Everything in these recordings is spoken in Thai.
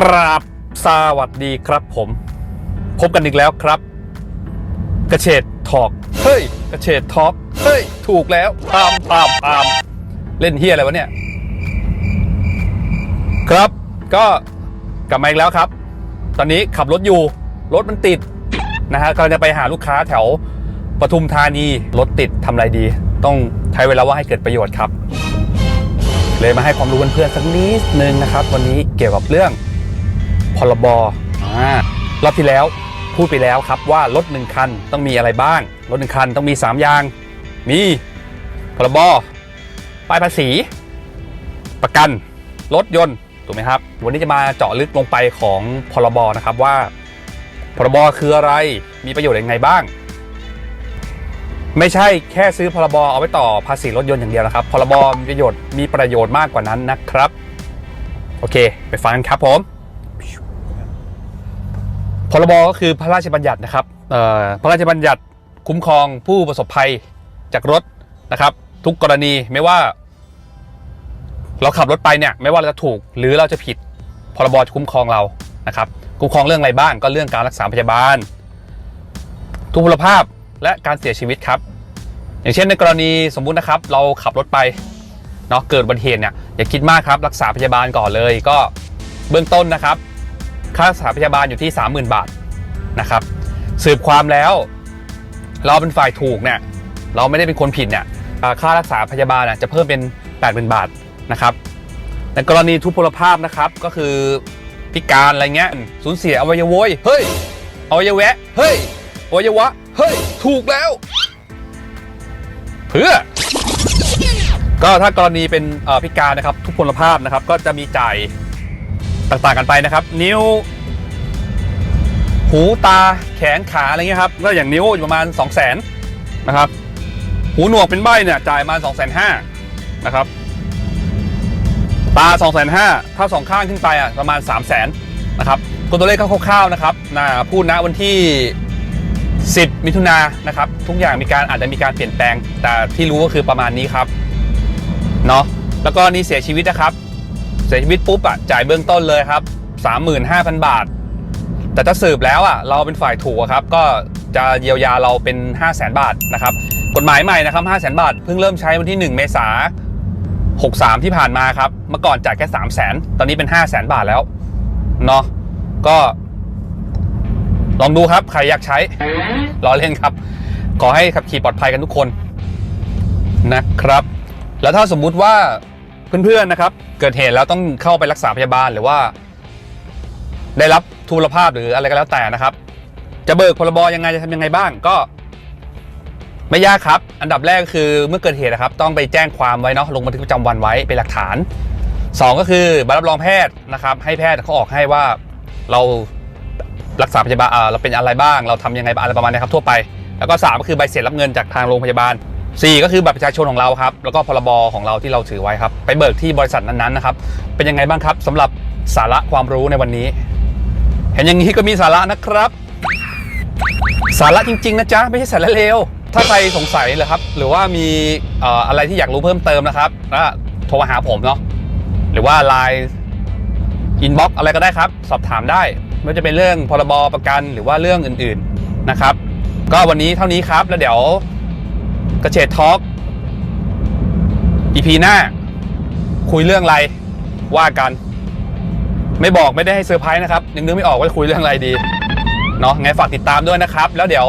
ราบสวัสดีครับผม พบกันอีกแล้วครับ กระเฉดทอกเฮ้ย กระเฉดทอกเฮ้ย ถูกแล้วปามปามปามเล่นเฮียอะไรวะเนี่ย ครับก็กลับมาอีกแล้วครับ ตอนนี้ขับรถอยู่ รถมันติดนะฮะก็จะไปหาลูกค้าแถวปทุมธานีรถติดทำอะไรดี ต้องใช้เวลาว่าให้เกิดประโยชน์ครับ เลยมาให้ความรู้เพื่อนๆสักนิดนึงนะครับ วันนี้เกี่ยวกับเรื่อง รบอ่ารอบที่แล้วพูดไปแล้วครับว่ารถหนึ่งคันต้องมีอะไรบ้าง รถหนึ่งคันต้องมี 3 อย่าง มีพรบป้ายภาษี ประกัน รถยนต์ ถูกไหมครับ วันนี้จะมาเจาะลึกลงไปของพรบนะครับว่า พรบคืออะไรมีประโยชน์ยังไงบ้าง ไม่ใช่แค่ซื้อพรบเอาไว้ต่อภาษีรถยนต์อย่างเดียวนะครับ พรบมีประโยชน์มีประโยชน์มากกว่านั้นนะครับ โอเค ไปฟังกันครับผม พรบก็คือพระราชบัญญัตินะครับพระราชบัญญัติคุ้มครองผู้ประสบภัยจากรถนะครับ ทุกกรณีไม่ว่า เราขับรถไปเนี่ยไม่ว่าเราจะถูกหรือเราจะผิดพรบจะคุ้มครองเรานะครับ คุ้มครองเรื่องอะไรบ้างก็เรื่องการรักษาพยาบาล ทุพพลภาพและการเสียชีวิตครับ อย่างเช่นในกรณีสมมุตินะครับ เราขับรถไปเนาะเกิดอุบัติเหตุเนี่ยอย่าคิดมากครับรักษาพยาบาลก่อนเลยก็เบื้องต้นนะครับ ค่ารักษาพยาบาลอยู่ที่ 30,000 บาทนะครับ สืบความแล้ว เราเป็นฝ่ายถูกเนี่ยเราไม่ได้เป็นคนผิดเนี่ยค่ารักษาพยาบาลจะเพิ่มเป็น 80,000 บาทนะครับในกรณีทุพพลภาพนะครับก็คือพิการอะไรเงี้ยสูญเสียอวัยวะเฮ้ยอวัยวะเฮ้ยอวัยวะเฮ้ยถูกแล้ว เพื่อ ก็ถ้ากรณีเป็นพิการนะครับ ทุพพลภาพนะครับ ก็จะมีจ่าย ต่างๆกันไปนะครับ นิ้ว หูตาแขนขาอะไรเงี้ยครับก็อย่างนิ้วอยู่ประมาณ 2 0 0 0 0นนะครับ หูหนวกเป็นใบเนี่ยจ่ายมา 2 5 0 0 0นะครับ ตา 2 5 0 0 0ถ้าสองข้างขึ้นไปอะประมาณ 3 0 0 0 0นนะครับก็ตัวเลขคร่าวๆนะครับนะพูดนะวันที่ 10 มิถุนายนนะครับ ทุกอย่างมีการอาจจะมีการเปลี่ยนแปลง แต่ที่รู้ก็คือประมาณนี้ครับเนาะแล้วก็นี่เสียชีวิตนะครับ เสียชีวิตปุ๊บอะจ่ายเบื้องต้นเลยครับ 35,000 บาท แต่ถ้าสืบแล้วอะเราเป็นฝ่ายถูกครับ ก็จะเยียวยาเราเป็น 5 0 0 0 0 0 บาทนะครับ กฎหมายใหม่นะครับ5 0 0 0 0 0 บาท เพิ่งเริ่มใช้วันที่ 1 เมษา63 ที่ผ่านมาครับ เมื่อก่อนจ่ายแค่ 3 0 0 0 0 0 ตอนนี้เป็น 5 0 0 0 0 0 บาทแล้วเนาะก็ ลองดูครับ ใครอยากใช้รอเล่นครับ ขอให้ขับขี่ปลอดภัยกันทุกคนนะครับ แล้วถ้าสมมุติว่า เพื่อนๆนะครับ เกิดเหตุแล้วต้องเข้าไปรักษาพยาบาลหรือว่า ได้รับทุพพลภาพหรืออะไรก็แล้วแต่นะครับ จะเบิกพรบยังไงจะทำยังไงบ้างก็ ไม่ยากครับ อันดับแรกคือเมื่อเกิดเหตุนะครับ ต้องไปแจ้งความไว้เนาะลงบันทึกประจำวันไว้เป็นหลักฐานสองก็คือใบรับรองแพทย์นะครับ ให้แพทย์เขาออกให้ว่าเรารักษาพยาบาลเราเป็นอะไรบ้าง เราทำยังไงบ้างอะไรประมาณนี้ครับทั่วไป แล้วก็ 3 ก็คือใบเสร็จรับเงินจากทางโรงพยาบาล 4 ก็คือบัตรประชาชนของเราครับ แล้วก็พรบของเราที่เราถือไว้ครับ ไปเบิกที่บริษัทนั้นๆนะครับ เป็นยังไงบ้างครับสำหรับสาระความรู้ในวันนี้ เห็นอย่างนี้ก็มีสาระนะครับ สาระจริง ๆ นะจ๊ะ ไม่ใช่สาระเลว ถ้าใครสงสัยเลยครับ หรือว่ามีเอ่ออะไรที่อยากรู้เพิ่มเติมนะครับก็โทรมาหาผมเนาะหรือว่าไลน์อินบ็อกอะไรก็ได้ครับ สอบถามได้ไม่ว่าจะเป็นเรื่องพรบประกันหรือว่าเรื่องอื่น ๆนะครับ ก็วันนี้เท่านี้ครับแล้วเดี๋ยว กระเฉดทอล์กอีพีหน้า คุยเรื่องอะไรว่ากัน ไม่บอกไม่ได้ให้เซอร์ไพรส์นะครับ ยังนึกไม่ออกว่าจะคุยเรื่องอะไรดีเนาะไงฝากติดตามด้วยนะครับ แล้วเดี๋ยว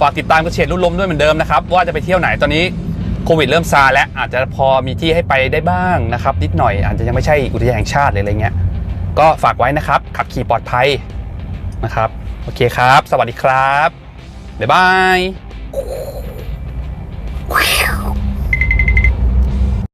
ฝากติดตามกระเฉดรุ่นลมด้วยเหมือนเดิมนะครับ ว่าจะไปเที่ยวไหนตอนนี้โควิดเริ่มซาแล้วอาจจะพอมีที่ให้ไปได้บ้างนะครับ นิดหน่อย อาจจะยังไม่ใช่อุทยานแห่งชาติออะไรเงี้ยก็ฝากไว้นะครับ ขับขี่ปลอดภัยนะครับ โอเคครับ สวัสดีครับ บ๊ายบาย